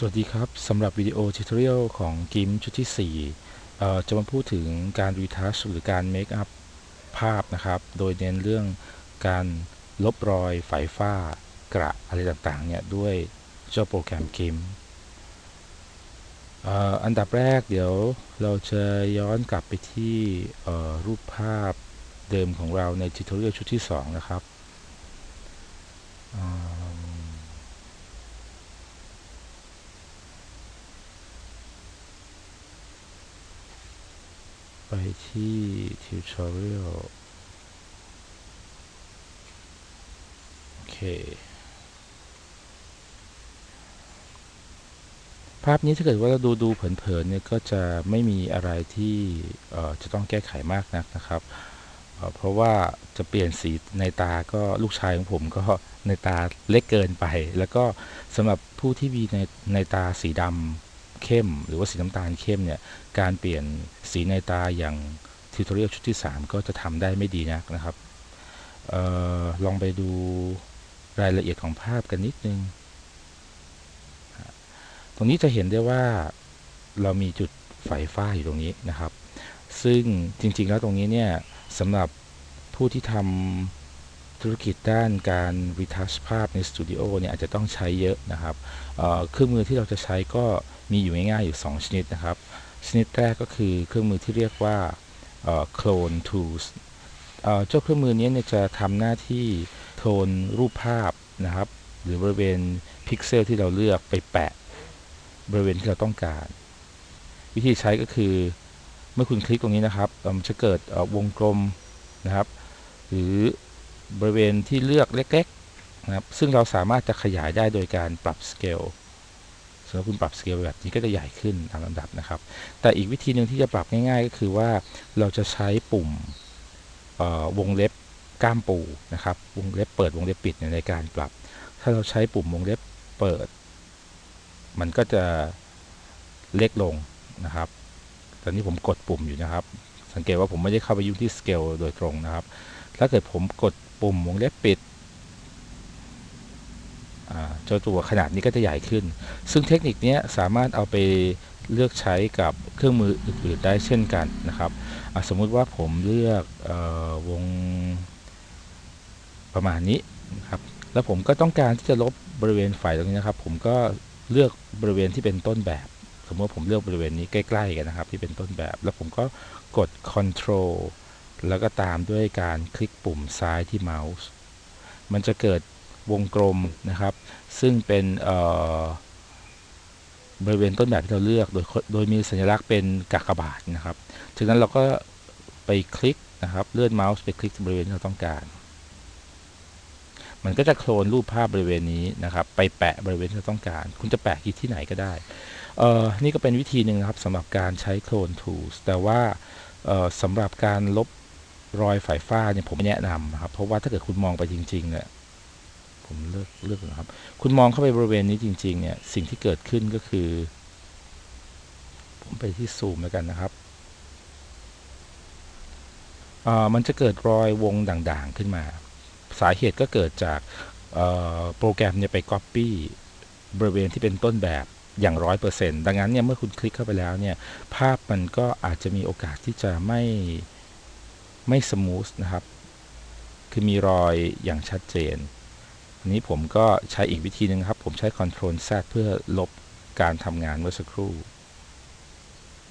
สวัสดีครับสำหรับวิดีโอทิวทอเรียลของกิมชุดที่4จะมาพูดถึงการรีทัชหรือการเมคอัพภาพนะครับ โดยเน้นเรื่องการลบรอยไฝฟ้ากระอะไรต่างๆเนี่ยด้วยเจ้าโปรแกรมกิมอันดับแรกเดี๋ยวเราจะย้อนกลับไปที่รูปภาพเดิมของเราในทิวทอเรียลชุดที่ 2 นะครับ ไปที่ tutorial โอเค ภาพนี้ถ้าเกิดว่าเราดูดูเผินๆเนี่ยก็จะไม่มีอะไรที่จะต้องแก้ไขมากนักนะครับเพราะว่าจะเปลี่ยนสีในตาก็ลูกชายของผมก็ในตาเล็กเกินไป แล้วก็สำหรับผู้ที่มีในในตาสีดำ เข้ม หรือว่าสีน้ำตาลเข้มเนี่ยการเปลี่ยนสีในตาอย่างทิวทอเรียลชุดที่ 3 ก็จะทำได้ไม่ดีนักนะครับออลองไปดูรายละเอียดของภาพกันนิดนึง ตรงนี้จะเห็นได้ว่าเรามีจุดไฟฟ้าอยู่ตรงนี้นะครับ ซึ่งจริงๆแล้วตรงนี้เนี่ยสำหรับผู้ที่ทำธุรกิจด้านการรีทัชภาพในสตูดิโอเนี่ยอาจจะต้องใช้เยอะนะครับเครื่องมือที่เราจะใช้ก็ มีอยู่ง่ายๆอยู่ 2 ชนิดนะครับ ชนิดแรกก็คือเครื่องมือที่เรียกว่า clone tools เจ้าเครื่องมือนี้จะทำหน้าที่โคลนรูปภาพนะครับ หรือบริเวณพิกเซลที่เราเลือกไปแปะ บริเวณที่เราต้องการ วิธีใช้ก็คือเมื่อคุณคลิกตรงนี้นะครับมันจะเกิดวงกลมนะครับ หรือบริเวณที่เลือกเล็กๆนะครับซึ่งเราสามารถจะขยายได้โดยการปรับสเกล สมมติคุณปรับสเกลแบบนี้ก็จะใหญ่ขึ้นตามลำดับนะครับ แต่อีกวิธีหนึ่งที่จะปรับง่ายๆ ก็คือว่าเราจะใช้ปุ่มวงเล็บก้ามปูนะครับ วงเล็บเปิดวงเล็บปิดในการปรับ ถ้าเราใช้ปุ่มวงเล็บเปิด มันก็จะเล็กลงนะครับ ตอนนี้ผมกดปุ่มอยู่นะครับ สังเกตว่าผมไม่ได้เข้าไปยุ่งที่สเกลโดยตรงนะครับ ถ้าเกิดผมกดปุ่มวงเล็บปิด เจ้าตัวขนาดนี้ก็จะใหญ่ขึ้น ซึ่งเทคนิคนี้สามารถเอาไปเลือกใช้กับเครื่องมืออื่นๆได้เช่นกันนะครับ สมมุติว่าผมเลือกออวงประมาณนี้นครับ แล้วผมก็ต้องการที่จะลบบริเวณฝ่ายตรงนี้นะครับ ผมก็เลือกบริเวณที่เป็นต้นแบบ สมมติผมเลือกบริเวณนี้ใกล้ๆกันนะครับ ที่เป็นต้นแบบ แล้วผมก็กด Ctrl แล้วก็ตามด้วยการคลิกปุ่มซ้ายที่เมาส์ มันจะเกิด วงกลมนะครับ ซึ่งเป็นบริเวณต้นแบบที่เราเลือกโดยโดยมีสัญลักษณ์เป็นกากบาทนะครับจากนั้นเราก็ไปคลิกนะครับเลื่อนเมาส์ไปคลิกบริเวณที่เราต้องการ มันก็จะโคลนรูปภาพบริเวณนี้นะครับ ไปแปะบริเวณที่เราต้องการ คุณจะแปะที่ไหนก็ได้เอ่อนี่ก็เป็นวิธีหนึ่งนะครับสำหรับการใช้โคลน tools แต่ว่าสำหรับการลบรอยฝ่ายฟ้าเนี่ยผมไม่แนะนำนะครับ เพราะว่าถ้าเกิดคุณมองไปจริงๆเนี่ย ผมเลือกเลือกนะครับ คุณมองเข้าไปบริเวณนี้จริง ๆ เนี่ย สิ่งที่เกิดขึ้นก็คือ ผมไปที่ซูมแล้วกันนะครับมันจะเกิดรอยวงด่างๆขึ้นมา สาเหตุก็เกิดจากโปรแกรมเนี่ยไป Copy บริเวณที่เป็นต้นแบบอย่างร้อยเปอร์เซ็นต์ดังนั้นเนี่ยเมื่อคุณคลิกเข้าไปแล้วเนี่ย ภาพมันก็อาจจะมีโอกาสที่จะไม่ไม่สมูทนะครับ คือมีรอยอย่างชัดเจน นี้ผมก็ใช้อีกวิธีหนึ่งครับ ผมใช้ Ctrl Z เพื่อลบการทำงานเมื่อสักครู่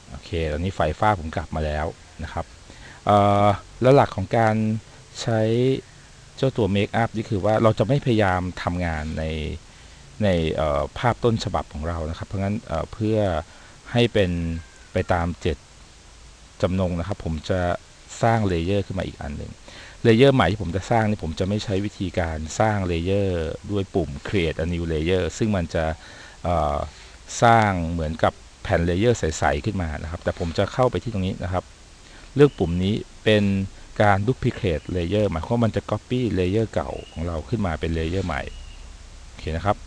โอเค ตอนนี้ไฟฟ้าผมกลับมาแล้วนะครับแล้วหลักของการใช้เจ้าตัวเมคอัพนี่คือว่าเราจะไม่พยายามทำงานในในภาพต้นฉบับของเรานะครับ เพราะงั้นเเพื่อให้เป็นไปตามเจ็ดจำนงนะครับ ผมจะสร้างเลเยอร์ขึ้นมาอีกอันหนึ่ง เลเยอร์ใหม่ที่ผมจะสร้างนี่ผมจะไม่ใช้วิธีการสร้างเลเยอร์ด้วยปุ่ม create a new layer ซึ่งมันจะสร้างเหมือนกับแผ่นเลเยอร์ใสๆขึ้นมานะครับ แต่ผมจะเข้าไปที่ตรงนี้นะครับ เลือกปุ่มนี้เป็นการ duplicate layer หมายความว่ามันจะ copy layer เก่าของเราขึ้นมาเป็นเลเยอร์ใหม่ โอเคนะครับ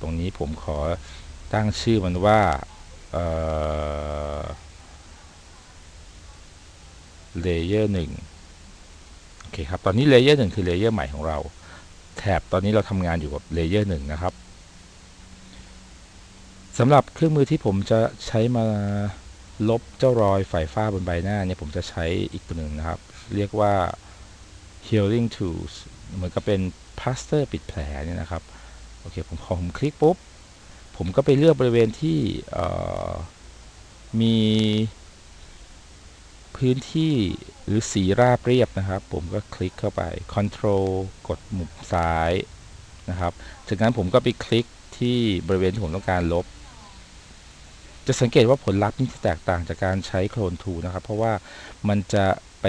ตรงนี้ผมขอตั้งชื่อมันว่าเล เยอร์หนึ่งโอเคครับ ตอนนี้เลเยอร์หนึ่งคือเลเยอร์ใหม่ของเรา แถบตอนนี้เราทำงานอยู่กับเลเยอร์หนึ่งนะครับสำหรับเครื่องมือที่ผมจะใช้มาลบเจ้ารอยฝ่ายฝ้าบนใบหน้าเนี่ยผมจะใช้อีกตัวหนึ่งนะครับ เรียกว่า healing tools เหมือนกับเป็นพลาสเตอร์ปิดแผลเนี่ยนะครับ โอเค ผมพอผมคลิกปุ๊บ ผมก็ไปเลือกบริเวณที่มี พื้นที่หรือสีราบเรียบนะครับ ผมก็คลิกเข้าไป Control กดมุมซ้ายนะครับ จากนั้นผมก็ไปคลิกที่บริเวณที่ผมต้องการลบ จะสังเกตว่าผลลัพธ์นี่จะแตกต่างจากการใช้โคลนทูนะครับ เพราะว่ามันจะไป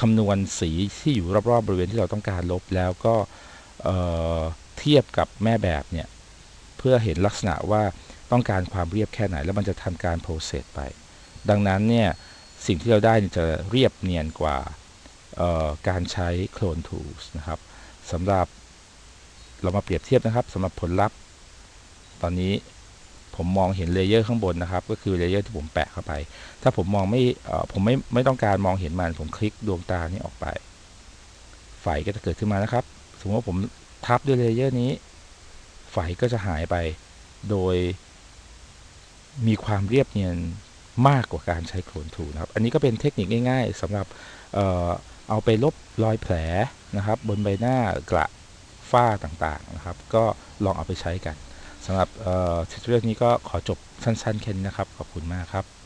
คำนวณสีที่อยู่รอบๆบริเวณที่เราต้องการลบแล้วก็เอ่อเทียบกับแม่แบบเนี่ย เพื่อเห็นลักษณะว่าต้องการความเรียบแค่ไหน แล้วมันจะทำการโปรเซสไป ดังนั้นเนี่ย สิ่งที่เราได้จะเรียบเนียนกว่าการใช้โคลนทูสนะครับสำหรับเรามาเปรียบเทียบนะครับสำหรับผลลัพธ์ ตอนนี้ผมมองเห็นเลเยอร์ข้างบนนะครับ ก็คือเลเยอร์ที่ผมแปะเข้าไป ถ้าผมมองไม่ผมไม่ไม่ต้องการมองเห็นมัน ผมคลิกดวงตานี้ออกไปไฟก็จะเกิดขึ้นมานะครับ สมมติว่าผมทับด้วยเลเยอร์นี้ไฟก็จะหายไป โดยมีความเรียบเนียน มากกว่าการใช้โคลนทูนะครับ อันนี้ก็เป็นเทคนิคง่ายๆสำหรับเอ่อเอาไปลบรอยแผลนะครับ บนใบหน้ากระฝ้าต่างๆนะครับ ก็ลองเอาไปใช้กันสำหรับเอ่อทิวเตอร์นี้ก็ขอจบสั้นๆแค่นี้นะครับ ขอบคุณมากครับ